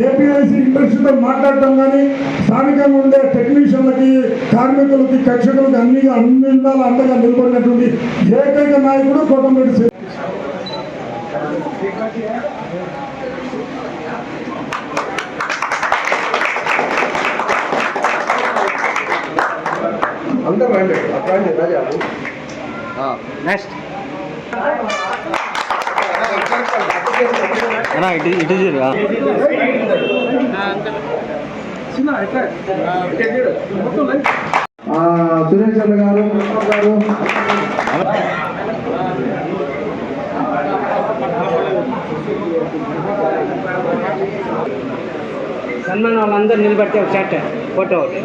APIIC ఇండస్ట్రీతో మాట్లాడటం కానీ స్థానికంగా ఉండే టెక్నీషియన్లకి కార్మికులకి కక్షకులకి అన్ని అన్ని విధాల అండగా నిలబడినటువంటి ఏకైక నాయకుడు కోటంరెడ్డి అందరూ రండి రండి రాజా. నెక్స్ట్ ఇటు ఇటు చూడు ఆ. సురేష్ అన్న గారు గారు సన్మాన్ వాళ్ళందరూ నిలబెట్టి ఒక ఫోటో ఒకటి.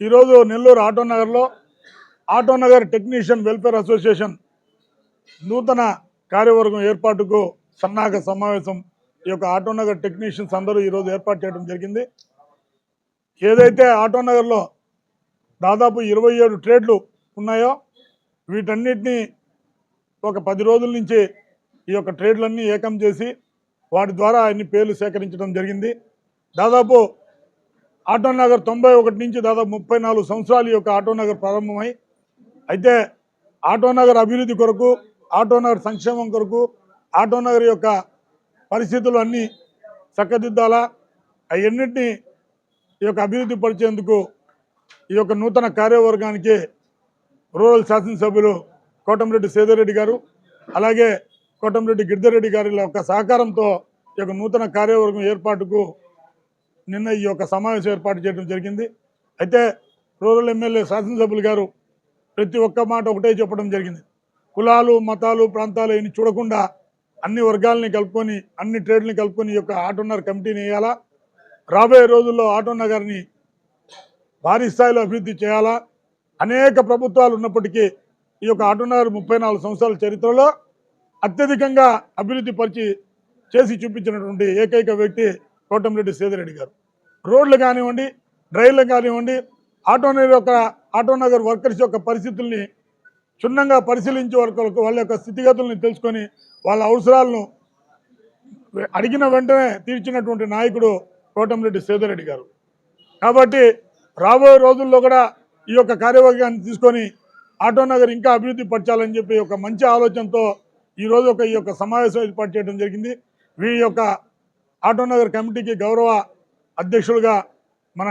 ఈరోజు నెల్లూరు ఆటో నగర్లో auto Nagar technician welfare association నూతన కార్యవర్గం ఏర్పాటుకు సన్నాహక సమావేశం ఈ యొక్క ఆటో నగర్ టెక్నీషియన్స్ అందరూ ఈరోజు ఏర్పాటు చేయడం జరిగింది. ఏదైతే ఆటో నగర్లో దాదాపు ఇరవై ఏడు ట్రేడ్లు ఉన్నాయో వీటన్నిటినీ ఒక పది రోజుల నుంచి ఈ యొక్క ట్రేడ్లన్నీ ఏకం చేసి వాటి ద్వారా అన్ని పేర్లు సేకరించడం జరిగింది. దాదాపు ఆటో నగర్ తొంభై ఒకటి నుంచి దాదాపు ముప్పై నాలుగు సంవత్సరాలు ఈ యొక్క ఆటో నగర్ ప్రారంభమై అయితే ఆటో నగర్ అభివృద్ధి కొరకు ఆటో నగర్ సంక్షేమం కొరకు ఆటో నగర్ యొక్క పరిస్థితులు అన్నీ చక్కదిద్దాలా. అవన్నింటినీ ఈ యొక్క అభివృద్ధి పరిచేందుకు ఈ యొక్క నూతన కార్యవర్గానికి రూరల్ శాసనసభ్యులు కోటంరెడ్డి సేదరెడ్డి గారు అలాగే కోటంరెడ్డి గిరిధరెడ్డి గారి యొక్క సహకారంతో ఈ యొక్క నూతన కార్యవర్గం ఏర్పాటుకు నిన్న ఈ యొక్క సమావేశం ఏర్పాటు చేయడం జరిగింది. అయితే రూరల్ ఎమ్మెల్యే శాసనసభ్యులు గారు ప్రతి ఒక్క మాట ఒకటే చెప్పడం జరిగింది. కులాలు మతాలు ప్రాంతాలు ఇన్ని చూడకుండా అన్ని వర్గాలని కలుపుకొని అన్ని ట్రేడ్ని కలుపుకొని యొక్క ఆటోనగర్ కమిటీని వేయాలా? రాబోయే రోజుల్లో ఆటో నగర్ని భారీ స్థాయిలో అభివృద్ధి చేయాలా? అనేక ప్రభుత్వాలు ఉన్నప్పటికీ ఈ యొక్క ఆటోనగర్ ముప్పై నాలుగు సంవత్సరాల చరిత్రలో అత్యధికంగా అభివృద్ధి పరిచి చేసి చూపించినటువంటి ఏకైక వ్యక్తి కోటంరెడ్డి సేదిరెడ్డి గారు. రోడ్లు కానివ్వండి డ్రైన్లు కానివ్వండి ఆటోనగర్ యొక్క ఆటోనగర్ వర్కర్స్ యొక్క పరిస్థితుల్ని క్షుణ్ణంగా పరిశీలించే వరకు వాళ్ళ యొక్క స్థితిగతులను తెలుసుకొని వాళ్ళ అవసరాలను అడిగిన వెంటనే తీర్చినటువంటి నాయకుడు కోటంరెడ్డి సేదరెడ్డి గారు. కాబట్టి రాబోయే రోజుల్లో కూడా ఈ యొక్క కార్యవర్గాన్ని తీసుకొని ఆటోనగర్ ఇంకా అభివృద్ధి పరచాలని చెప్పి ఒక మంచి ఆలోచనతో ఈరోజు ఒక ఈ యొక్క సమావేశం ఏర్పాటు చేయడం జరిగింది. వీరి యొక్క ఆటోనగర్ కమిటీకి గౌరవ అధ్యక్షులుగా మన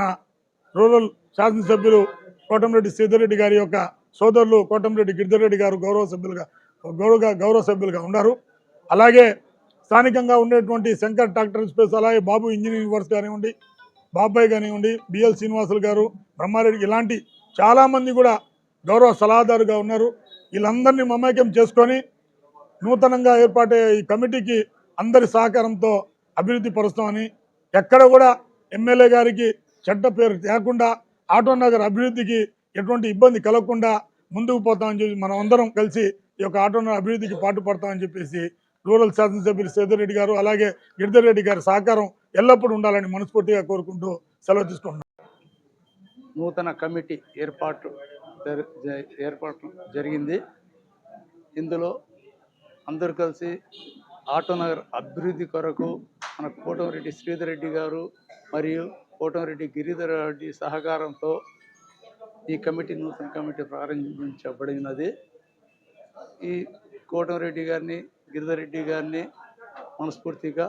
రూరల్ శాసనసభ్యులు కోటంరెడ్డి సీతారెడ్డి గారి యొక్క సోదరులు కోటంరెడ్డి గిరిధరెడ్డి గారు గౌరవ సభ్యులుగా గౌరవ గౌరవ సభ్యులుగా ఉన్నారు. అలాగే స్థానికంగా ఉండేటువంటి శంకర్ ట్రాక్టర్ స్పేస్ అలాగే బాబు ఇంజనీరింగ్ వర్క్స్ కానివ్వండి బాబాయ్ కానివ్వండి బిఎల్ శ్రీనివాసులు గారు బ్రహ్మారెడ్డి ఇలాంటి చాలామంది కూడా గౌరవ సలహాదారుగా ఉన్నారు. వీళ్ళందరినీ మమేకం చేసుకొని నూతనంగా ఏర్పాటే ఈ కమిటీకి అందరి సహకారంతో అభివృద్ధి పరుస్తామని ఎక్కడ కూడా ఎమ్మెల్యే గారికి చెడ్డ పేరు తేకుండా ఆటో నగర్ అభివృద్ధికి ఎటువంటి ఇబ్బంది కలగకుండా ముందుకు పోతామని చెప్పి మనం అందరం కలిసి ఈ యొక్క ఆటోను అభివృద్ధికి పాటుపడతామని చెప్పేసి రూరల్ శాసనసభ్యులు సేదరెడ్డి గారు అలాగే గిరిధర్ రెడ్డి గారి సహకారం ఎల్లప్పుడూ ఉండాలని మనస్ఫూర్తిగా కోరుకుంటూ సెలవు తీసుకుంటున్నాం. నూతన కమిటీ ఏర్పాటు జ- ఏర్పాటు జరిగింది. ఇందులో అందరూ కలిసి ఆటోనగర్ అభివృద్ధి కొరకు మన కోటమిరెడ్డి శ్రీధర్ రెడ్డి గారు మరియు కోటమిరెడ్డి గిరిధర్ రెడ్డి సహకారంతో ఈ కమిటీ నూతన కమిటీ ప్రారంభించబడినది. ఈ కోటమిరెడ్డి గారిని గిరిధరెడ్డి గారిని మనస్ఫూర్తిగా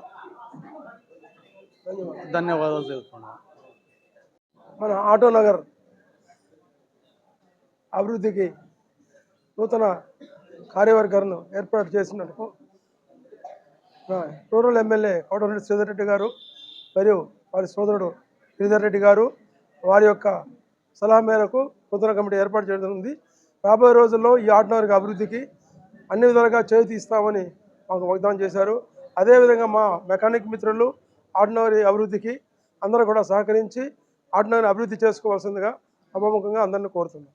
ధన్యవాదాలు తెలుపుతున్నాను మన ఆటో నగర్ అభివృద్ధికి నూతన కార్యవర్గాలను ఏర్పాటు చేసినందుకు రూరల్ ఎమ్మెల్యే కోటమిరెడ్డి శ్రీధర్ రెడ్డి గారు మరియు వారి సోదరుడు శ్రీధర్ రెడ్డి గారు వారి యొక్క సలహా మేరకు నూతన కమిటీ ఏర్పాటు చేయడం ఉంది రాబోయే రోజుల్లో ఈ ఆటో అభివృద్ధికి అన్ని విధాలుగా చేయి తీస్తామని మాకు వాగ్దానం చేశారు. అదేవిధంగా మా మెకానిక్ మిత్రులు ఆటనగరి అభివృద్ధికి అందరూ కూడా సహకరించి ఆటనగరిని అభివృద్ధి చేసుకోవాల్సిందిగా అభిముఖంగా అందరిని కోరుతున్నాం.